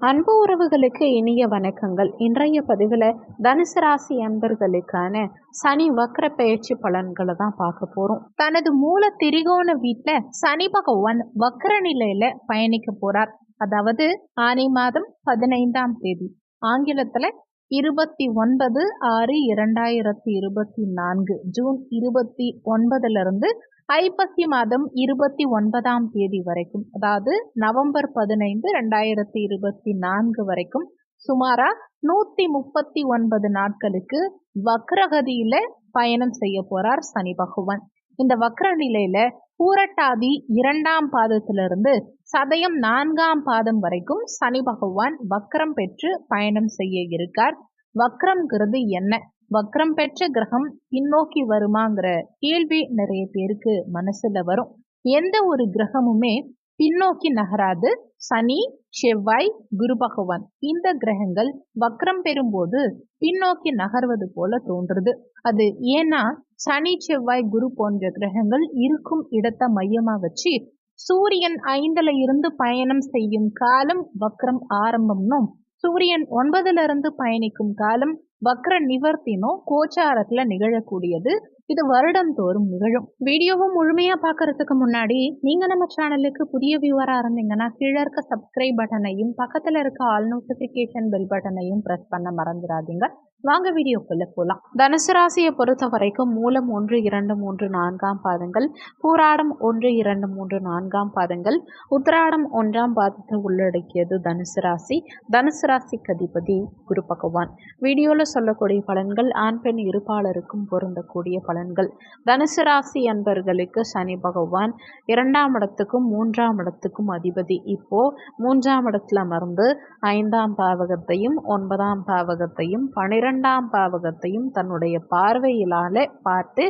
அன்பு உறவுகளுக்கு இனிய வணக்கங்கள். இன்றைய பதிவில் தனுசு ராசி அன்பர்களுக்கான சனி வக்ர பயிற்சி பலன்களை தான் பார்க்க போகிறோம் தனது மூல திரிகோண வீட்டில் சனி பகவான் வக்ர நிலையில் பயணிக்க போகிறார் அதாவது ஆனி மாதம் பதினைந்தாம் தேதி. ஆங்கிலத்தில் இருபத்தி ஒன்பது ஆறு இரண்டாயிரத்தி இருபத்தி நான்கு ஜூன் இருபத்தி ஒன்பதுலேருந்து ஐப்பசி மாதம் இருபத்தி ஒன்பதாம் தேதி வரைக்கும் அதாவது நவம்பர் பதினைந்து ரெண்டாயிரத்தி இருபத்தி நான்கு வரைக்கும் சுமாரா நூத்தி முப்பத்தி ஒன்பது நாட்களுக்கு வக்ரகதியில பயணம் செய்ய போறார் சனி பகவான். இந்த வக்ர நிலையில பூரட்டாதி இரண்டாம் பாதத்திலிருந்து சதயம் நான்காம் பாதம் வரைக்கும் சனி பகவான் வக்ரம் பெற்று பயணம் செய்ய இருக்கார். வக்ரம்ங்கிறது என்ன? வக்ரம் பெற்ற கிரகம் பின்னோக்கி வருமாங்கிற கேள்வி நிறைய பேருக்கு மனசுல வரும். எந்த ஒரு கிரகமுமே பின்னோக்கி நகராது. சனி செவ்வாய் குரு பகவான். இந்த கிரகங்கள் வக்ரம் பெறும்போது பின்னோக்கி நகர்வது போல தோன்றுது. அது ஏன்னா சனி செவ்வாய் குரு போன்ற கிரகங்கள் இருக்கும் இடத்தை மையமா வச்சு சூரியன் ஐந்துல இருந்து பயணம் செய்யும் காலம் வக்ரம் ஆரம்பம்னும் சூரியன் ஒன்பதுல இருந்து பயணிக்கும் காலம் வக்ர நிவர்த்தினோ கோச்சாரத்துல நிகழக்கூடியது. இது வருடம் தோறும் நிகழும். வீடியோவை முழுமையா பாக்குறதுக்கு முன்னாடி நீங்க நம்ம சேனலுக்கு புதிய வியூவரா இருந்தீங்கன்னா கீழே இருக்க சப்ஸ்கிரைப் பட்டனையும் பக்கத்துல இருக்க ஆல் நோட்டிபிகேஷன் பெல் பட்டனையும் பிரஸ் பண்ண மறந்துடாதீங்க. வாங்க வீடியோக்குள்ள போகலாம் தனுசு ராசியை பொறுத்த வரைக்கும் மூலம் ஒன்று இரண்டு மூன்று நான்காம் பாதங்கள் பூராடம் ஒன்று இரண்டு மூன்று நான்காம் பாதங்கள் உத்திராடம் ஒன்றாம் பாதத்தை உள்ளடக்கியது தனுசு ராசி. தனுசு ராசிக்கு அதிபதி குரு பகவான். வீடியோவில் சொல்லக்கூடிய பலன்கள் ஆண் பெண் இருப்பாளருக்கும் பொருந்தக்கூடிய பலன்கள். தனுசு ராசி அன்பர்களுக்கு சனி பகவான். இரண்டாம் இடத்துக்கும் மூன்றாம் இடத்துக்கும் அதிபதி. இப்போ மூன்றாம் இடத்துல அமர்ந்து ஐந்தாம் பாவகத்தையும் ஒன்பதாம் பாவகத்தையும் பனிரெண்டு இரண்டாம் பாவகத்தையும் தன்னுடைய பார்வையிலால பார்த்து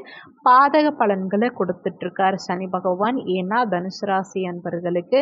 பாதக பலன்களை கொடுத்துட்ருக்கார் சனி பகவான். ஏன்னா தனுசு ராசி அன்பர்களுக்கு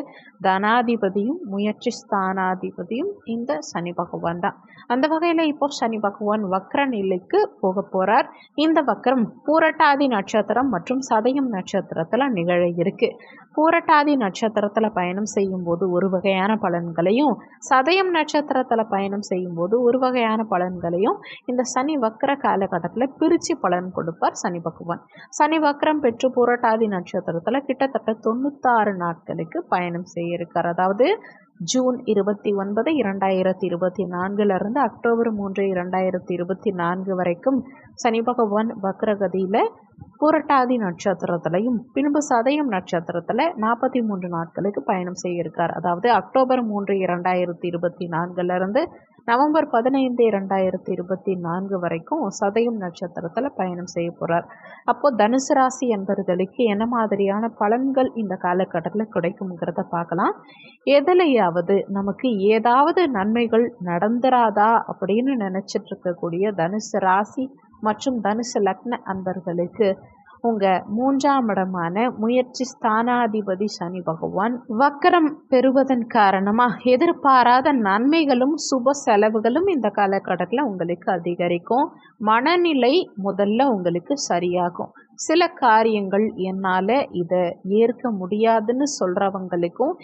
தனாதிபதியும் முயற்சி ஸ்தானாதிபதியும் இந்த சனி பகவான் தான். அந்த வகையில் இப்போ சனி பகவான் வக்ர நிலைக்கு போக போகிறார் இந்த வக்ரம் பூரட்டாதி நட்சத்திரம் மற்றும் சதயம் நட்சத்திரத்தில் நிகழ இருக்கு. பூரட்டாதி நட்சத்திரத்தில் பயணம் செய்யும்போது ஒரு வகையான பலன்களையும் சதயம் நட்சத்திரத்தில் பயணம் செய்யும்போது ஒரு வகையான பலன்களையும் இந்த சனி வக்கர காலகட்டத்தில் பிரித்து பலன் கொடுப்பார் சனி பகவான். சனி வக்கரம் பெற்று புரட்டாதி நட்சத்திரத்தில் கிட்டத்தட்ட தொண்ணூத்தாறு நாட்களுக்கு பயணம் செய்ய இருக்கார் அதாவது ஜூன் இருபத்தி ஒன்பது இரண்டாயிரத்தி இருபத்தி நான்குலேருந்து அக்டோபர் மூன்று இரண்டாயிரத்தி இருபத்தி நான்கு வரைக்கும் சனி பகவான் வக்ரகதியில் புரட்டாதி நட்சத்திரத்திலையும் பின்பு சதயம் நட்சத்திரத்தில் நாற்பத்தி மூன்று நாட்களுக்கு பயணம் செய்ய இருக்கார் அதாவது அக்டோபர் மூன்று இரண்டாயிரத்தி இருபத்தி நான்குலேருந்து நவம்பர் பதினைந்து இரண்டாயிரத்தி இருபத்தி நான்கு வரைக்கும் சதயம் நட்சத்திரத்தில் பயணம் செய்ய போகிறார் அப்போது தனுசு ராசி என்பவர்களுக்கு என்ன மாதிரியான பலன்கள் இந்த காலகட்டத்தில் கிடைக்குங்கிறத பார்க்கலாம். எதுலையாவது நமக்கு ஏதாவது நன்மைகள் நடந்துராதா அப்படின்னு நினச்சிட்டு இருக்கக்கூடிய தனுசு ராசி மற்றும் தனுசு லக்ன அன்பர்களுக்கு உங்கள் மூன்றாம் இடமான முயற்சி ஸ்தானாதிபதி சனி பகவான் வக்கரம் பெறுவதன் காரணமாக எதிர்பாராத நன்மைகளும் சுப செலவுகளும் இந்த காலகட்டத்தில் உங்களுக்கு அதிகரிக்கும். மனநிலை முதல்ல உங்களுக்கு சரியாகும். சில காரியங்கள் என்னால் இதை ஏற்க முடியாதுன்னு சொல்கிறவங்களுக்கும்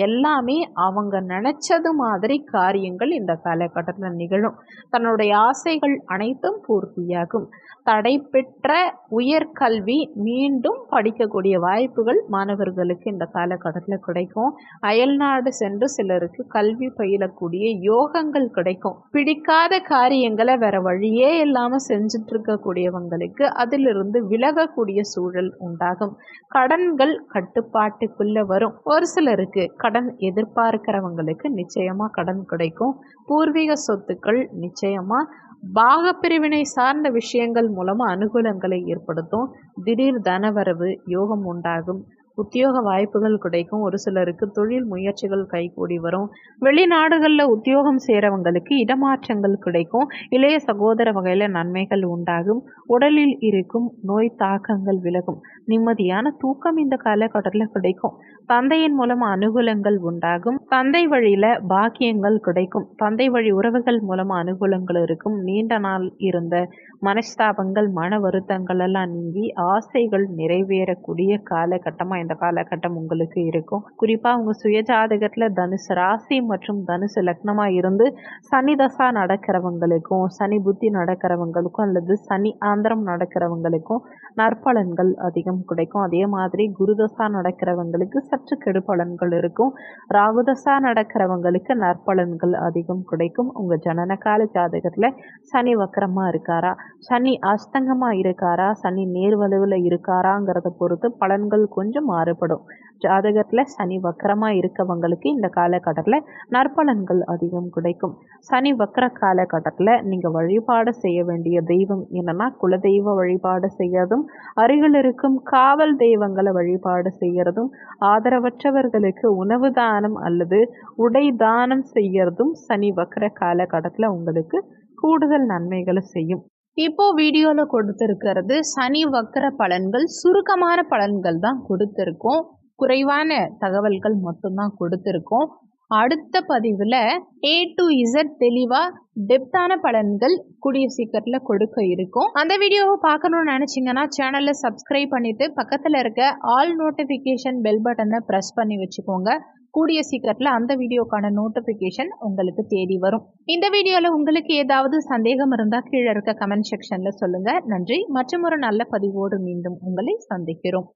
எல்லாமே அவங்க நினச்சது மாதிரி காரியங்கள் இந்த காலகட்டத்தில் நிகழும். தன்னுடைய ஆசைகள் அனைத்தும் பூர்த்தியாகும். தடை பெற்ற உயர்கல்வி மீண்டும் படிக்கக்கூடிய வாய்ப்புகள் மாணவர்களுக்கு இந்த காலகட்டத்தில் கிடைக்கும். அயல்நாடு சென்று சிலருக்கு கல்வி பயிலக்கூடிய யோகங்கள் கிடைக்கும். பிடிக்காத காரியங்களை வேற வழியே இல்லாமல் செஞ்சுட்டு இருக்கக்கூடியவங்களுக்கு அதிலிருந்து விலக வாங்கக்கூடிய சூழல் உண்டாகும். கடன்கள் கட்டுப்பாட்டுக்குள்ள வரும். ஒரு சிலருக்கு கடன் எதிர்பார்க்கிறவங்களுக்கு நிச்சயமா கடன் கிடைக்கும். பூர்வீக சொத்துக்கள் நிச்சயமா பாகப்பிரிவினை சார்ந்த விஷயங்கள் மூலமாக அனுகூலங்களை ஏற்படுத்தும். திடீர் தனவரவு யோகம் உண்டாகும். உத்தியோக வாய்ப்புகள் கிடைக்கும். ஒரு சிலருக்கு தொழில் முயற்சிகள் கைகூடி வரும். வெளிநாடுகளில் உத்தியோகம் செய்கிறவங்களுக்கு இடமாற்றங்கள் கிடைக்கும். இளைய சகோதர வகையில் நன்மைகள் உண்டாகும். உடலில் இருக்கும் நோய் தாக்கங்கள் விலகும். நிம்மதியான தூக்கம் இந்த காலகட்டத்தில் கிடைக்கும். தந்தையின் மூலம் அனுகூலங்கள் உண்டாகும். தந்தை வழியில பாக்கியங்கள் கிடைக்கும். தந்தை வழி உறவுகள் மூலம் அனுகூலங்கள் இருக்கும். நீண்ட நாள் இருந்த மனஸ்தாபங்கள் மன வருத்தங்கள் எல்லாம் நீங்கி ஆசைகள் நிறைவேறக்கூடிய காலகட்டமாக இந்த காலகட்டம் உங்களுக்கு இருக்கும். குறிப்பாக உங்கள் சுயஜாதகத்துல தனுசு ராசி மற்றும் தனுசு லக்னமாக இருந்து சனி தசா நடக்கிறவங்களுக்கும் சனி புத்தி நடக்கிறவங்களுக்கும் அல்லது சனி ஆந்திரம் நடக்கிறவங்களுக்கும் நற்பலன்கள் அதிகம் கிடைக்கும். அதே மாதிரி குருதசா நடக்கிறவங்களுக்கு சற்று கெடு பலன்கள் இருக்கும். ராகுதசா நடக்கிறவங்களுக்கு நற்பலன்கள் அதிகம் கிடைக்கும். உங்கள் ஜனனகால ஜாதகத்தில் சனி வக்கரமாக இருக்காரா? சனி அஸ்தங்கமாக இருக்காரா? சனி நேர்வலுவில் இருக்காராங்கிறத பொறுத்து பலன்கள் கொஞ்சம் மாறுபடும். ஜாதகத்தில் சனி வக்கரமாக இருக்கவங்களுக்கு இந்த காலகட்டத்தில் நற்பலன்கள் அதிகம் கிடைக்கும். சனி வக்கர காலகட்டத்தில் நீங்கள் வழிபாடு செய்ய வேண்டிய தெய்வம் என்னன்னா குலதெய்வ வழிபாடு செய்யறதும் அருகில் இருக்கும் காவல் தெய்வங்களை வழிபாடு செய்யறதும் ஆதரவற்றவர்களுக்கு உணவு தானம் அல்லது உடை தானம் செய்யறதும் சனி வக்கர காலகட்டத்தில் உங்களுக்கு கூடுதல் நன்மைகளை செய்யும். இப்போ வீடியோவில் கொடுத்துருக்கிறது சனி வக்கர பலன்கள் சுருக்கமான பலன்கள் தான் கொடுத்துருக்கோம். குறைவான தகவல்கள் மட்டும்தான் கொடுத்துருக்கோம். அடுத்த பதிவில் ஏ டு இசட் தெளிவாக டெப்தான பலன்கள் கூடிய சீக்கிரத்தில் கொடுக்க இருக்கும். அந்த வீடியோவை பார்க்கணும்னு நினச்சிங்கன்னா சேனலை சப்ஸ்கிரைப் பண்ணிவிட்டு பக்கத்தில் இருக்க ஆல் நோட்டிஃபிகேஷன் பெல் பட்டனை ப்ரெஸ் பண்ணி வச்சுக்கோங்க. கூடிய சீக்கிரத்தில் அந்த வீடியோக்கான நோட்டிஃபிகேஷன் உங்களுக்கு தேடி வரும். இந்த வீடியோவில் உங்களுக்கு ஏதாவது சந்தேகம் இருந்தால் கீழே இருக்க கமெண்ட் செக்ஷனில் சொல்லுங்கள் நன்றி. மற்றும் ஒரு நல்ல பதிவோடு மீண்டும் உங்களை சந்திக்கிறோம்.